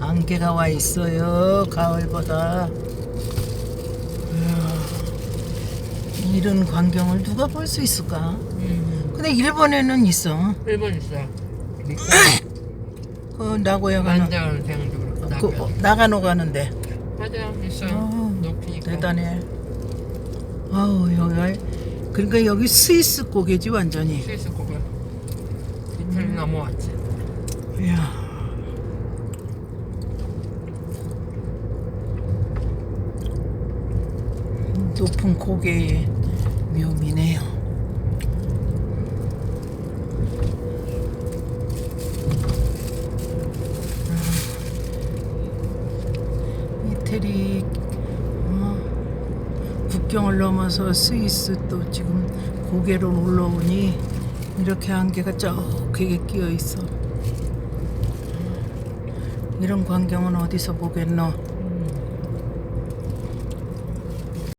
안개가 와 있어요. 가을보다. 이야, 이런 광경을 누가 볼 수 있을까? 음, 근데 일본에는 있어. 일본 있어. 그 나고야 가는 완전 그. 어, 나가노 가는데 맞아 있어. 어, 높이니까. 대단해. 아우 여기 그러니까 여기 스위스 고개지 완전히. 스위스 고개. 이틀 넘어왔지. 이야. 높은 고개의 묘미네요. 음. 이태리 어, 국경을 넘어서 스위스 또 지금 고개로 올라오니 이렇게 안개가 쩍하게 끼어 있어. 이런 광경은 어디서 보겠노?